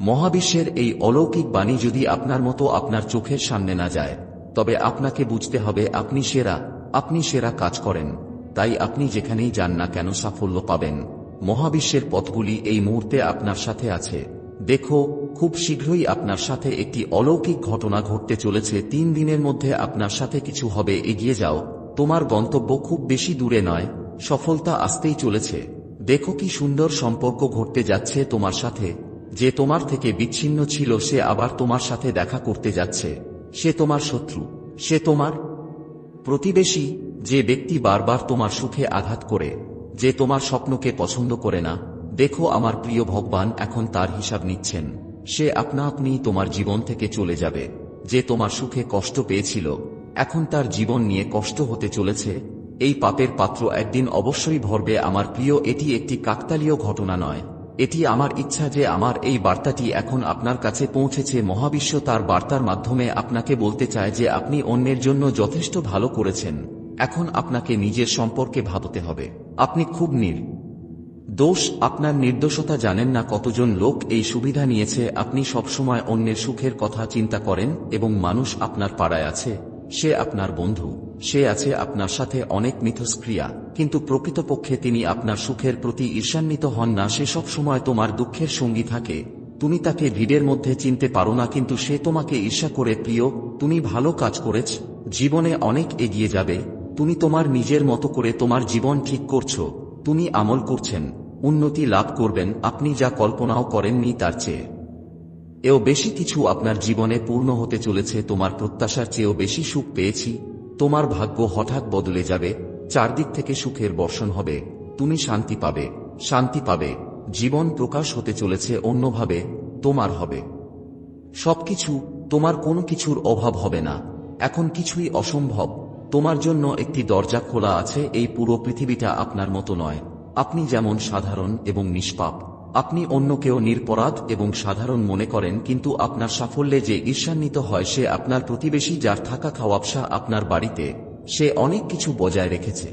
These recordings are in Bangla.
মহাবিশ্বের এই অলৌকিক বাণী যদি আপনার মতো আপনার চোখের সামনে না যায়, তবে আপনাকে বুঝতে হবে আপনি সেরা আপনি সেরা কাজ করেন। তাই আপনি যেখানেই যান না কেন সাফল্য পাবেন। মহাবিশ্বের পথগুলি এই মুহূর্তে আপনার সাথে আছে। দেখো, খুব শীঘ্রই আপনার সাথে একটি অলৌকিক ঘটনা ঘটতে চলেছে। তিন দিনের মধ্যে আপনার সাথে কিছু হবে, এগিয়ে যাও। তোমার গন্তব্য খুব বেশি দূরে নয়, সফলতা আসতেই চলেছে। দেখো কি সুন্দর সম্পর্ক ঘটতে যাচ্ছে তোমার সাথে। যে তোমার থেকে বিচ্ছিন্ন ছিল সে আবার তোমার সাথে দেখা করতে যাচ্ছে। সে তোমার শত্রু। সে তোমার প্রতিবেশী, যে ব্যক্তি বারবার তোমার সুখে আঘাত করে, যে তোমার স্বপ্নকে পছন্দ করে না। দেখো, আমার প্রিয় ভগবান এখন তার হিসাব নিচ্ছেন। সে আপনা আপনি তোমার জীবন থেকে চলে যাবে, যে তোমার সুখে কষ্ট পেয়েছিল। এখন তার জীবন নিয়ে কষ্ট হতে চলেছে। এই পাপের পাত্র একদিন অবশ্যই ভরবে আমার প্রিয়, এটি একটি কাকতালীয় ঘটনা নয়। এটি আমার ইচ্ছা যে আমার এই বার্তাটি এখন আপনার কাছে পৌঁছেছে। মহাবিশ্ব তার বার্তার মাধ্যমে আপনাকে বলতে চায় যে আপনি অন্যের জন্য যথেষ্ট ভালো করেছেন। এখন আপনাকে নিজের সম্পর্কে ভাবতে হবে। আপনি খুব নীল। দোষ, আপনার নির্দোষতা জানেন না কতজন লোক এই সুবিধা নিয়েছে। আপনি সবসময় অন্যের সুখের কথা চিন্তা করেন এবং মানুষ আপনার পাড়ায় আছে। সে আপনার বন্ধু, সে আছে আপনার সাথে অনেক মিথস্ক্রিয়া, কিন্তু প্রকৃতপক্ষে তিনি আপনার সুখের প্রতি ঈর্ষান্বিত হন না, সে সব সময় তোমার দুঃখের সঙ্গী থাকে। তুমি তাকে ভিড়ের মধ্যে চিনতে পারো না, কিন্তু সে তোমাকে ঈর্ষা করে, প্রিয়, তুমি ভালো কাজ করেছ, জীবনে অনেক এগিয়ে যাবে, তুমি তোমার নিজের মতো করে তোমার জীবন ঠিক করছ, তুমি আমল করছেন, উন্নতি লাভ করবেন, আপনি যা কল্পনাও করেননি তার চেয়ে। এও বেশি কিছু আপনার জীবনে পূর্ণ হতে চলেছে, তোমার প্রত্যাশার চেয়েও বেশি সুখ পেয়েছি। তোমার ভাগ্য হঠাৎ বদলে যাবে, চারদিক থেকে সুখের বর্ষণ হবে, তুমি শান্তি পাবে শান্তি পাবে, জীবন প্রকাশ হতে চলেছে, অন্যভাবে তোমার হবে। সবকিছু তোমার কোনো কিছুর অভাব হবে না, এখন কিছুই অসম্ভব, তোমার জন্য একটি দরজা খোলা আছে, এই পুরো পৃথিবীটা আপনার মতো নয়, আপনি যেমন সাধারণ এবং নিষ্পাপ। আপনি অন্যকেও নিরপরাধ এবং সাধারণ মনে করেন, কিন্তু আপনার সাফল্যে যে ঈর্ষান্বিত হয় সে আপনার প্রতিবেশী যার থাকা খাওয়াবসা আপনার বাড়িতে, সে অনেক কিছু বজায় রেখেছে।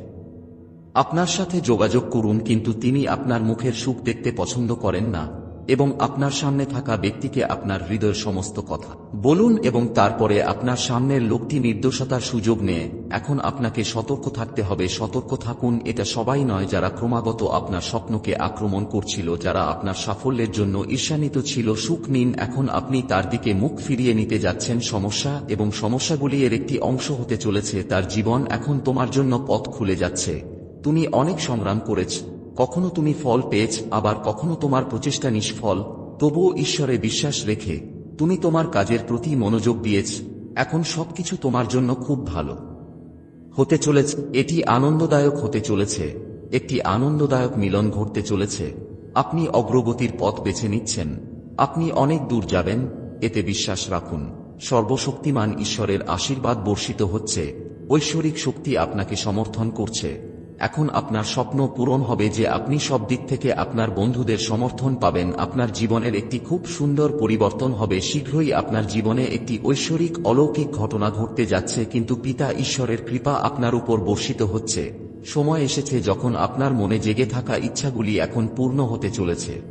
আপনার সাথে যোগাযোগ করুন, কিন্তু তিনি আপনার মুখের সুখ দেখতে পছন্দ করেন না। এবং আপনার সামনে থাকা ব্যক্তিকে আপনার হৃদয়ের সমস্ত কথা বলুন এবং তারপরে আপনার সামনের লোকটি নির্দোষতার সুযোগ নিয়ে। এখন আপনাকে সতর্ক থাকতে হবে। সতর্ক থাকুন। এটা সবাই নয় যারা ক্রমাগত আপনার স্বপ্নকে আক্রমণ করছিল, যারা আপনার সাফল্যের জন্য ঈর্ষান্বিত ছিল। সুখ নিন। এখন আপনি তার দিকে মুখ ফিরিয়ে নিতে যাচ্ছেন। সমস্যা এবং সমস্যাগুলি এর একটি অংশ হতে চলেছে। তার জীবন এখন তোমার জন্য পথ খুলে যাচ্ছে। তুমি অনেক সংগ্রাম করেছ। কখনো তুমি ফল পেয়েছ, আবার কখনো তোমার প্রচেষ্টা নিষ্ফল, তবুও ঈশ্বরে বিশ্বাস রেখে তুমি তোমার কাজের প্রতি মনোযোগ দিয়েছ, এখন সবকিছু তোমার জন্য খুব ভালো। হতে চলেছে, এটি আনন্দদায়ক হতে চলেছে, একটি আনন্দদায়ক মিলন ঘটতে চলেছে, আপনি অগ্রগতির পথ বেছে নিচ্ছেন, আপনি অনেক দূর যাবেন, এতে বিশ্বাস রাখুন, সর্বশক্তিমান ঈশ্বরের আশীর্বাদ বর্ষিত হচ্ছে, ঐশ্বরিক শক্তি আপনাকে সমর্থন করছে। এখন আপনার স্বপ্ন পূরণ হবে যে আপনি সব দিক থেকে আপনার বন্ধুদের সমর্থন পাবেন। আপনার জীবনের একটি খুব সুন্দর পরিবর্তন হবে। শীঘ্রই আপনার জীবনে একটি ঐশ্বরিক অলৌকিক ঘটনা ঘটতে যাচ্ছে, কিন্তু পিতা ঈশ্বরের কৃপা আপনার উপর বর্ষিত হচ্ছে। সময় এসেছে যখন আপনার মনে জেগে থাকা ইচ্ছাগুলি এখন পূর্ণ হতে চলেছে।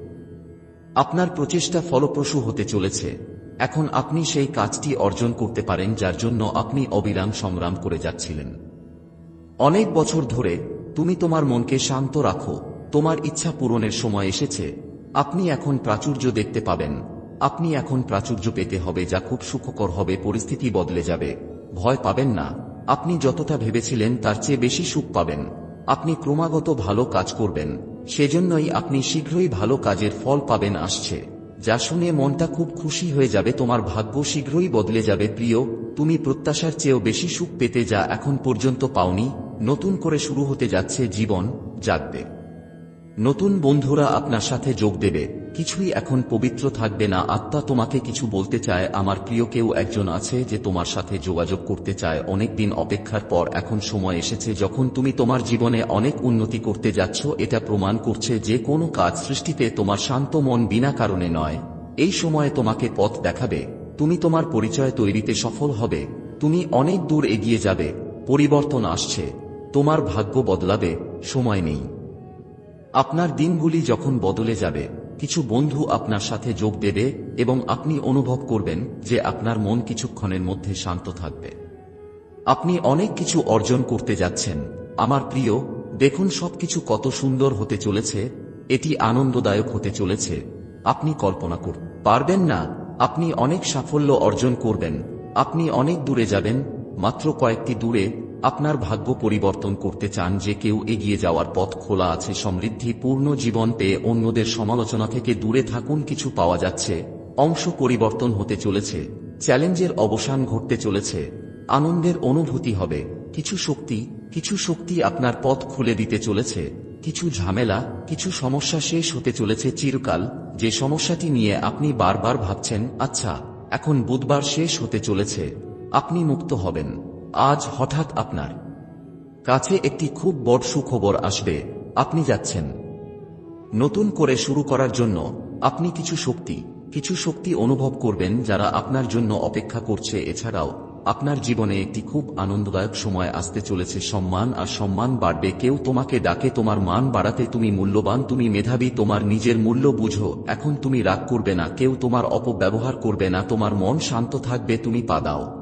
আপনার প্রচেষ্টা ফলপ্রসূ হতে চলেছে। এখন আপনি সেই কাজটি অর্জন করতে পারেন, যার জন্য আপনি অবিরাম সংগ্রাম করে যাচ্ছিলেন। অনেক বছর ধরে তুমি তোমার মনকে শান্ত রাখো। তোমার ইচ্ছা পূরণের সময় এসেছে। আপনি এখন প্রাচুর্য দেখতে পাবেন। আপনি এখন প্রাচুর্য পেতে হবে যা খুব সুখকর হবে, পরিস্থিতি বদলে যাবে। ভয় পাবেন না। আপনি যতটা ভেবেছিলেন তার চেয়ে বেশি সুখ পাবেন। আপনি ক্রমাগত ভালো কাজ করবেন। সেজন্যই আপনি শীঘ্রই ভালো কাজের ফল পাবেন আসছে। যা শুনে মনটা খুব খুশি হয়ে যাবে, তোমার ভাগ্য শীঘ্রই বদলে যাবে। প্রিয়, তুমি প্রত্যাশার চেয়েও বেশি সুখ পেতে যা এখন পর্যন্ত পাওনি, নতুন করে শুরু হতে যাচ্ছে জীবন, জাগবে। নতুন বন্ধুরা আপনার সাথে যোগ দেবে। কিছুই এখন পবিত্র থাকবে না। আত্মা তোমাকে কিছু বলতে চায়। আমার প্রিয় কেউ একজন আছে যে তোমার সাথে যোগাযোগ করতে চায়। অনেকদিন অপেক্ষার পর এখন সময় এসেছে যখন তুমি তোমার জীবনে অনেক উন্নতি করতে যাচ্ছ। এটা প্রমাণ করছে যে কোনো কাজ সৃষ্টিতে তোমার শান্ত মন বিনা কারণে নয়। এই সময়ে তোমাকে পথ দেখাবে। তুমি তোমার পরিচয় তৈরিতে সফল হবে। তুমি অনেক দূর এগিয়ে যাবে। পরিবর্তন আসছে। তোমার ভাগ্য বদলাবে। সময় নেই। আপনার দিনগুলি যখন বদলে যাবে কিছু বন্ধু আপনার সাথে যোগ দেবে এবং আপনি অনুভব করবেন যে আপনার মন কিছুক্ষণের মধ্যে শান্ত থাকবে। আপনি অনেক কিছু অর্জন করতে যাচ্ছেন। আমার প্রিয়, দেখুন সবকিছু কত সুন্দর হতে চলেছে, এটি আনন্দদায়ক হতে চলেছে। আপনি কল্পনা করতে পারবেন না, আপনি অনেক সাফল্য অর্জন করবেন। আপনি অনেক দূরে যাবেন, মাত্র কয়েকটি দূরে আপনার ভাগ্য পরিবর্তন করতে চান যে কেউ এগিয়ে যাওয়ার পথ খোলা আছে, সমৃদ্ধি, পূর্ণ জীবন পেয়ে অন্যদের সমালোচনা থেকে দূরে থাকুন, কিছু পাওয়া যাচ্ছে। অংশ পরিবর্তন হতে চলেছে, চ্যালেঞ্জের অবসান ঘটতে চলেছে, আনন্দের অনুভূতি হবে। কিছু শক্তি কিছু শক্তি আপনার পথ খুলে দিতে চলেছে, কিছু ঝামেলা, কিছু সমস্যা শেষ হতে চলেছে, চিরকাল, যে সমস্যাটি নিয়ে আপনি বারবার ভাবছেন আচ্ছা এখন বুধবার শেষ হতে চলেছে, আপনি মুক্ত হবেন। আজ হঠাৎ আপনার কাছে একটি খুব বড় সুখবর আসবে। আপনি যাচ্ছেন। নতুন করে শুরু করার জন্য আপনি কিছু শক্তি কিছু শক্তি অনুভব করবেন যারা আপনার জন্য অপেক্ষা করছে। এছাড়াও, আপনার জীবনে একটি খুব আনন্দদায়ক সময় আসতে চলেছে। সম্মান আর সম্মান বাড়বে। কেউ তোমাকে ডাকে, তোমার মান বাড়াতে তুমি মূল্যবান, তুমি মেধাবী, তোমার নিজের মূল্য বুঝো। এখন তুমি রাগ করবে না। কেউ তোমার অপব্যবহার করবে না। তোমার মন শান্ত থাকবে, তুমি পা দাও।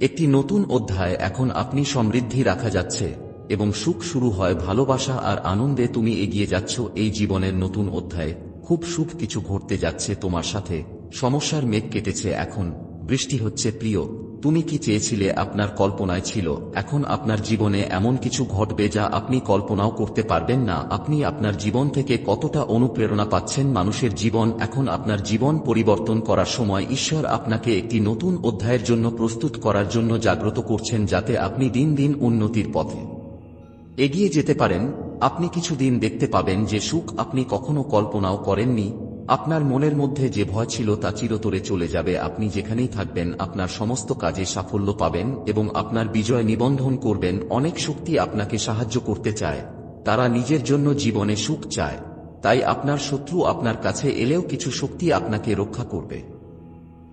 একটি নতুন অধ্যায় এখন আপনি সমৃদ্ধি রাখা যাচ্ছে, এবং সুখ শুরু হয় ভালোবাসা আর আনন্দে তুমি এগিয়ে যাচ্ছ এই জীবনের নতুন অধ্যায়ে। খুব সুখ কিছু ঘটতে যাচ্ছে তোমার সাথে। সমস্যার মেঘ কেটেছে এখন। বৃষ্টি হচ্ছে প্রিয়। তুমি কি চেয়েছিলে আপনার কল্পনায় ছিল? এখন আপনার জীবনে এমন কিছু ঘটবে যা আপনি কল্পনাও করতে পারবেন না। আপনি আপনার জীবন থেকে কতটা অনুপ্রেরণা পাচ্ছেন মানুষের জীবন? এখন আপনার জীবন পরিবর্তন করার সময় ঈশ্বর আপনাকে একটি নতুন অধ্যায়ের জন্য প্রস্তুত করার জন্য জাগ্রত করছেন যাতে আপনি দিন দিন উন্নতির পথে এগিয়ে যেতে পারেন। আপনি কিছুদিন দেখতে পাবেন যে সুখ আপনি কখনো কল্পনাও করেননি। আপনার মনের মধ্যে যে ভয় ছিল তা চিরতরে চলে যাবে। আপনি যেখানেই থাকবেন, আপনার সমস্ত কাজে সাফল্য পাবেন এবং আপনার বিজয় নিবন্ধন করবেন। অনেক শক্তি আপনাকে সাহায্য করতে চায়। তারা নিজের জন্য জীবনে সুখ চায়। তাই আপনার শত্রু আপনার কাছে এলেও কিছু শক্তি আপনাকে রক্ষা করবে।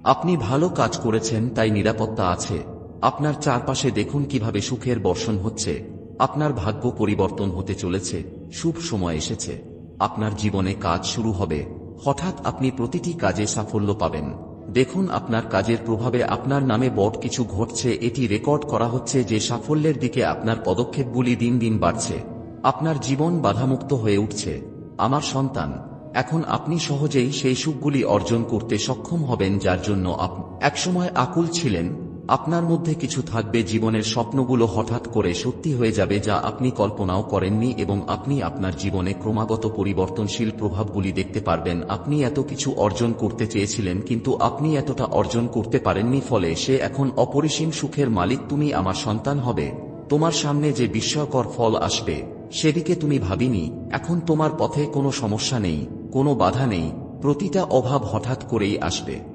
আপনি ভালো কাজ করেছেন, তাই নিরাপত্তা আছে। আপনার চারপাশে দেখুন কীভাবে সুখের বর্ষণ হচ্ছে। আপনার ভাগ্য পরিবর্তন হতে চলেছে। শুভ সময় এসেছে। আপনার জীবনে কাজ শুরু হবে। হঠাৎ আপনি প্রতিটি কাজে সাফল্য পাবেন। দেখুন আপনার কাজের প্রভাবে আপনার নামে বট কিছু ঘটছে, এটি রেকর্ড করা হচ্ছে যে সাফল্যের দিকে আপনার পদক্ষেপগুলি দিন দিন বাড়ছে। আপনার জীবন বাধামুক্ত হয়ে উঠছে। আমার সন্তান, এখন আপনি সহজেই সেই সুখগুলি অর্জন করতে সক্ষম হবেন যার জন্য আপনি একসময় আকুল ছিলেন আপনার মধ্যে কিছু থাকবে জীবনের স্বপ্নগুলো হঠাৎ করে সত্যি হয়ে যাবে যা আপনি কল্পনাও করেননি এবং আপনি আপনার জীবনে ক্রমাগত পরিবর্তনশীল প্রভাবগুলি দেখতে পারবেন। আপনি এত কিছু অর্জন করতে চেয়েছিলেন কিন্তু আপনি এতটা অর্জন করতে পারেননি ফলে সে এখন অপরিসীম সুখের মালিক তুমি আমার সন্তান হবে। তোমার সামনে যে বিস্ময়কর ফল আসবে, সেদিকে তুমি ভাবিনি। এখন তোমার পথে কোনো সমস্যা নেই, কোনো বাধা নেই। প্রতিটা অভাব হঠাৎ করেই আসবে।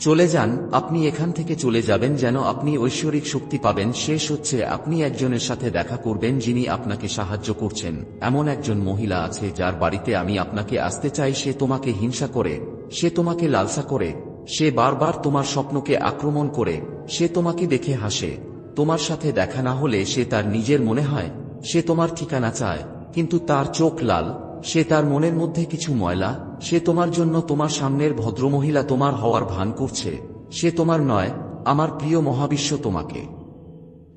চলে যান, আপনি এখান থেকে চলে যাবেন যেন আপনি ঐশ্বরিক শক্তি পাবেন, শেষ হচ্ছে আপনি একজনের সাথে দেখা করবেন যিনি আপনাকে সাহায্য করছেন। এমন একজন মহিলা আছে যার বাড়িতে আমি আপনাকে আসতে চাই, সে তোমাকে হিংসা করে, সে তোমাকে লালসা করে, সে বারবার তোমার স্বপ্নকে আক্রমণ করে, সে তোমাকে দেখে হাসে। তোমার সাথে দেখা না হলে সে তার নিজের মনে হয়, সে তোমার ঠিকানা চায়, কিন্তু তার চোখ লাল, সে তার মনের মধ্যে কিছু ময়লা সে তোমার জন্য তোমার সামনের ভদ্রমহিলা তোমার হওয়ার ভান করছে, সে তোমার নয়, আমার প্রিয় মহাবিশ্ব তোমাকে।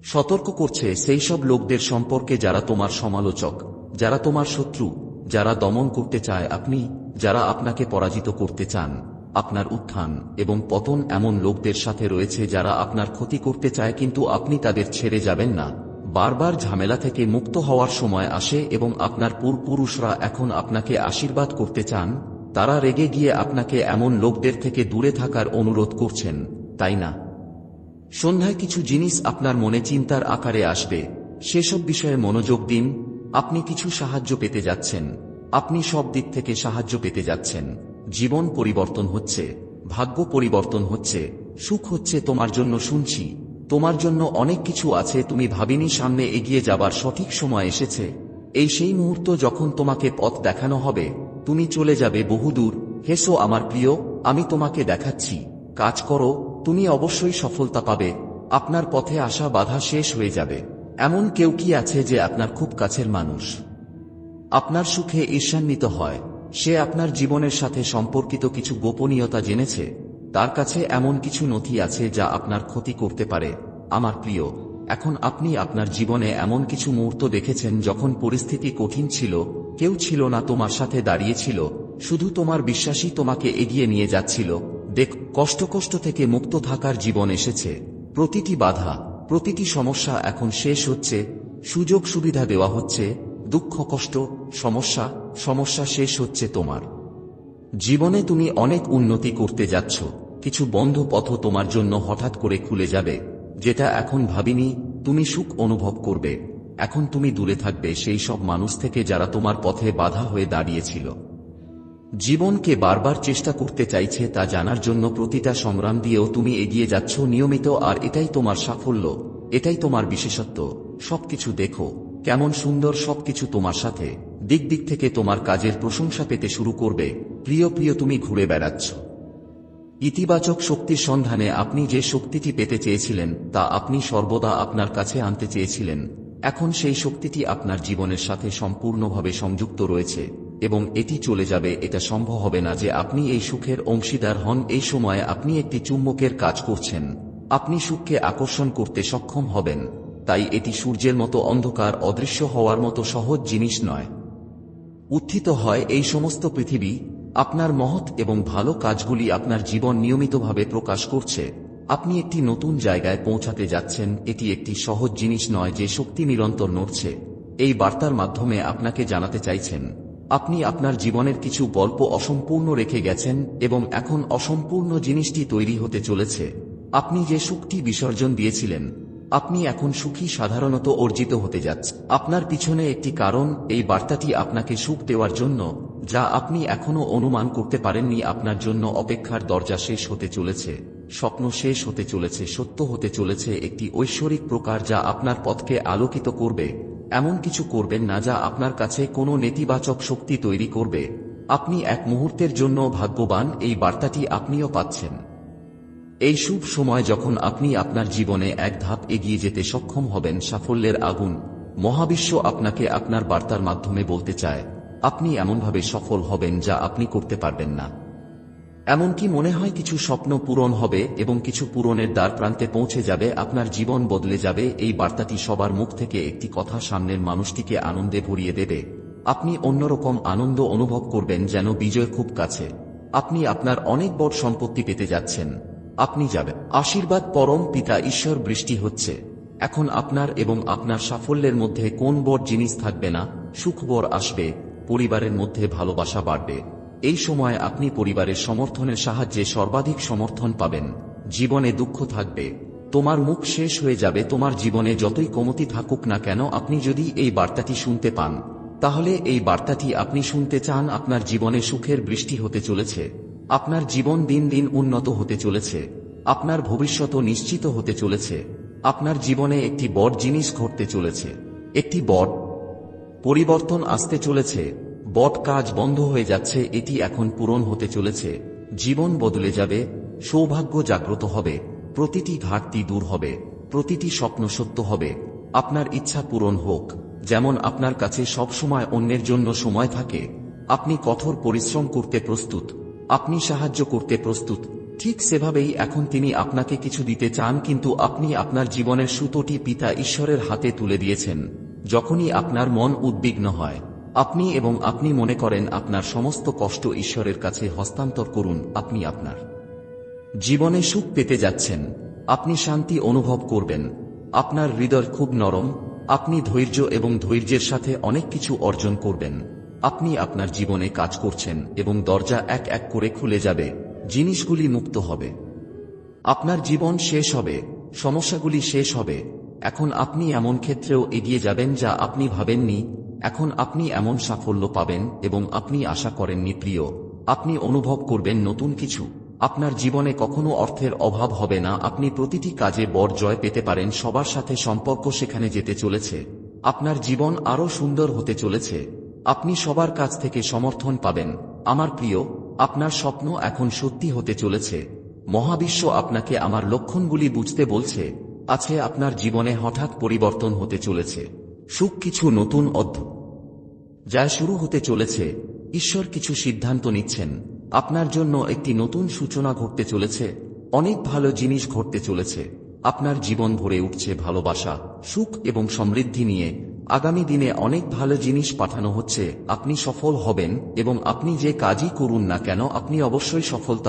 সতর্ক করছে সেই সব লোকদের সম্পর্কে যারা তোমার সমালোচক, যারা তোমার শত্রু, যারা দমন করতে চায় আপনি, যারা আপনাকে পরাজিত করতে চান, আপনার উত্থান এবং পতন এমন লোকদের সাথে রয়েছে যারা আপনার ক্ষতি করতে চায় কিন্তু আপনি তাদের ছেড়ে যাবেন না। বারবার ঝামেলা থেকে মুক্ত হওয়ার সময় আসে এবং আপনার পূর্বপুরুষরা এখন আপনাকে আশীর্বাদ করতে চান তারা রেগে গিয়ে আপনাকে এমন লোকদের থেকে দূরে থাকার অনুরোধ করছেন, তাই না? সন্ধ্যায় কিছু জিনিস আপনার মনে চিন্তার আকারে আসবে। সেসব বিষয়ে মনোযোগ দিন, আপনি কিছু সাহায্য পেতে যাচ্ছেন। আপনি সব দিক থেকে সাহায্য পেতে যাচ্ছেন। জীবন পরিবর্তন হচ্ছে, ভাগ্য পরিবর্তন হচ্ছে, সুখ হচ্ছে তোমার জন্য শুনছি। তোমার জন্য অনেক কিছু আছে তুমি ভাবিনি সামনে এগিয়ে যাবার সঠিক সময় এসেছে। এই সেই মুহূর্ত যখন তোমাকে পথ দেখানো হবে তুমি চলে যাবে বহুদূর। হেসো আমার প্রিয়, আমি তোমাকে দেখাচ্ছি। কাজ করো, তুমি অবশ্যই সফলতা পাবে। আপনার পথে আসা বাধা শেষ হয়ে যাবে। এমন কেউ কি আছে যে আপনার খুব কাছের মানুষ? আপনার সুখে ঈর্ষান্বিত হয়। সে আপনার জীবনের সাথে সম্পর্কিত কিছু গোপনীয়তা জেনেছে। তার কাছে এমন কিছু নথি আছে যা আপনার ক্ষতি করতে পারে। আমার প্রিয় এখন আপনি আপনার জীবনে এমন কিছু মুহূর্ত দেখেছেন যখন পরিস্থিতি কঠিন ছিল, কেউ ছিল না তোমার সাথে দাঁড়িয়েছিল শুধু তোমার বিশ্বাসই তোমাকে এগিয়ে নিয়ে যাচ্ছিল। দেখ, কষ্ট কষ্ট থেকে মুক্ত থাকার জীবন এসেছে। প্রতিটি বাধা, প্রতিটি সমস্যা এখন শেষ হচ্ছে, সুযোগ সুবিধা দেওয়া হচ্ছে, দুঃখ কষ্ট, সমস্যা সমস্যা শেষ হচ্ছে তোমার। জীবনে তুমি অনেক উন্নতি করতে যাচ্ছ, কিছু বন্ধ পথ তোমার জন্য হঠাৎ করে খুলে যাবে। যেটা এখন ভাবিনি, তুমি সুখ অনুভব করবে। এখন তুমি দূরে থাকবে, সেই সব মানুষ থেকে যারা তোমার পথে বাধা হয়ে দাঁড়িয়েছিল। জীবনকে বারবার চেষ্টা করতে চাইছে তা জানার জন্য প্রতিটা সংগ্রাম দিয়েও তুমি এগিয়ে যাচ্ছ নিয়মিত, আর এটাই তোমার সাফল্য, এটাই তোমার বিশেষত্ব। সবকিছু দেখো, কেমন সুন্দর সবকিছু তোমার সাথে। দিক দিক থেকে তোমার কাজের প্রশংসা পেতে শুরু করবে। প্রিয় প্রিয়, তুমি ঘুরে বেড়াচ্ছ। ইতিবাচক শক্তির সন্ধানে আপনি যে শক্তিটি পেতে চেয়েছিলেন, তা আপনি সর্বদা আপনার কাছে আনতে চেয়েছিলেন। এখন সেই শক্তিটি আপনার জীবনের সাথে সম্পূর্ণভাবে সংযুক্ত রয়েছে, এবং এটি চলে যাবে, এটা সম্ভব হবে না যে আপনি এই সুখের অংশীদার হন, এই সময়ে আপনি একটি চুম্বকের কাজ করছেন। আপনি সুখকে আকর্ষণ করতে সক্ষম হবেন, তাই এটি সূর্যের মতো অন্ধকার, অদৃশ্য হওয়ার মতো সহজ জিনিস নয়। উত্থিত হয় এই সমস্ত পৃথিবী আপনার মহৎ এবং ভালো কাজগুলি আপনার জীবন নিয়মিতভাবে প্রকাশ করছে। আপনি একটি নতুন জায়গায় পৌঁছাতে যাচ্ছেন, এটি একটি সহজ জিনিস নয় যে শক্তি নিরন্তর নড়ছে। এই বার্তার মাধ্যমে আপনাকে জানাতে চাইছেন, আপনি আপনার জীবনের কিছু গল্প অসম্পূর্ণ রেখে গেছেন এবং এখন অসম্পূর্ণ জিনিসটি তৈরি হতে চলেছে। আপনি যে সুখটি বিসর্জন দিয়েছিলেন, আপনি এখন সুখী সাধারণত অর্জিত হতে যাচ্ছে আপনার পিছনে একটি কারণ, এই বার্তাটি আপনাকে সুখ দেওয়ার জন্য যা আপনি এখনও অনুমান করতে পারেননি আপনার জন্য অপেক্ষার দরজা শেষ হতে চলেছে, স্বপ্ন শেষ হতে চলেছে, সত্য হতে চলেছে, একটি ঐশ্বরিক প্রকার যা আপনার পথকে আলোকিত করবে, এমন কিছু করবেন না যা আপনার কাছে কোনো নেতিবাচক শক্তি তৈরি করবে। আপনি এক মুহূর্তের জন্য ভাগ্যবান, এই বার্তাটি আপনিও পাচ্ছেন। এই শুভ সময় যখন আপনি আপনার জীবনে এক ধাপ এগিয়ে যেতে সক্ষম হবেন, সাফল্যের আগুন, মহাবিশ্ব আপনাকে আপনার বার্তার মাধ্যমে বলতে চায়। আপনি এমনভাবে সফল হবেন যা আপনি করতে পারবেন না। এমনকি মনে হয় কিছু স্বপ্ন পূরণ হবে এবং কিছু পূরণের দ্বার প্রান্তে পৌঁছে যাবে, আপনার জীবন বদলে যাবে। এই বার্তাটি সবার মুখ থেকে একটি কথা সামনের মানুষটিকে আনন্দে ভরিয়ে দেবে। আপনি অন্যরকম আনন্দ অনুভব করবেন যেন বিজয় খুব কাছে। আপনি আপনার অনেক বড় সম্পত্তি পেতে যাচ্ছেন। আপনি যাবেন। আশীর্বাদ পরম পিতা ঈশ্বর বৃষ্টি হচ্ছে। এখন আপনার এবং আপনার সাফল্যের মধ্যে কোন বড় জিনিস থাকবে না? সুখবর আসবে। পরিবারের মধ্যে ভালোবাসা বাড়বে। এই সময় আপনি পরিবারের সমর্থনের সাহায্যে সর্বাধিক সমর্থন পাবেন। জীবনে দুঃখ থাকবে। তোমার মুখ শেষ হয়ে যাবে। তোমার জীবনে যতই কমতি থাকুক না কেন আপনি যদি এই বার্তাটি শুনতে পান, তাহলে এই বার্তাটি আপনি শুনতে চান আপনার জীবনে সুখের বৃষ্টি হতে চলেছে। আপনার জীবন দিন দিন উন্নত হতে চলেছে। আপনার ভবিষ্যৎ নিশ্চিত হতে চলেছে। আপনার জীবনে একটি বড় জিনিস ঘটতে চলেছে। একটি বড় পরিবর্তন আসতে চলেছে, বট কাজ বন্ধ হয়ে যাচ্ছে, এটি এখন পূরণ হতে চলেছে। জীবন বদলে যাবে, সৌভাগ্য জাগ্রত হবে, প্রতিটি ঘাটতি দূর হবে, প্রতিটি স্বপ্ন সত্য হবে। আপনার ইচ্ছা পূরণ হোক, যেমন আপনার কাছে সব সময় অন্যের জন্য সময় থাকে। আপনি কঠোর পরিশ্রম করতে প্রস্তুত, আপনি সাহায্য করতে প্রস্তুত। ঠিক সেভাবেই এখন তিনি আপনাকে কিছু দিতে চান, কিন্তু আপনি আপনার জীবনের সুতোটি পিতা ঈশ্বরের হাতে তুলে দিয়েছেন। যখনই আপনার মন উদ্বিগ্ন হয়, আপনি এবং আপনি মনে করেন আপনার সমস্ত কষ্ট ঈশ্বরের কাছে হস্তান্তর করুন, আপনি আপনার জীবনে সুখ পেতে যাচ্ছেন, আপনি শান্তি অনুভব করবেন, আপনার হৃদয় খুব নরম, আপনি ধৈর্য এবং ধৈর্যের সাথে অনেক কিছু অর্জন করবেন, আপনি আপনার জীবনে কাজ করছেন এবং দরজা এক এক করে খুলে যাবে, জিনিসগুলি মুক্ত হবে, আপনার জীবন শেষ হবে, সমস্যাগুলি শেষ হবে এখন আপনি এমন ক্ষেত্রেও এগিয়ে যাবেন যা আপনি ভাবেননি, এখন আপনি এমন সাফল্য পাবেন এবং আপনি আশা করেননি প্রিয়। আপনি অনুভব করবেন নতুন কিছু। আপনার জীবনে কখনো অর্থের অভাব হবে না। আপনি প্রতিটি কাজে বর জয় পেতে পারেন। সবার সাথে সম্পর্ক সেখানে যেতে চলেছে। আপনার জীবন আরও সুন্দর হতে চলেছে। আপনি সবার কাছ থেকে সমর্থন পাবেন। আমার প্রিয়, আপনার স্বপ্ন এখন সত্যি হতে চলেছে। মহাবিশ্ব আপনাকে আমার লক্ষণগুলি বুঝতে বলছে। আছে আপনার জীবনে হঠাৎ পরিবর্তন হতে চলেছে। সুখ কিছু নতুন অধ্য যা শুরু হতে চলেছে। ঈশ্বর কিছু সিদ্ধান্ত নিচ্ছেন। আপনার জন্য একটি নতুন সূচনা ঘটতে চলেছে। অনেক ভালো জিনিস ঘটতে চলেছে। আপনার জীবন ভরে উঠছে ভালোবাসা, সুখ এবং সমৃদ্ধি নিয়ে। আগামী দিনে অনেক ভালো জিনিস পাঠানো হচ্ছে। আপনি সফল হবেন এবং আপনি যে কাজই করুন না কেন, আপনি অবশ্যই সফলতা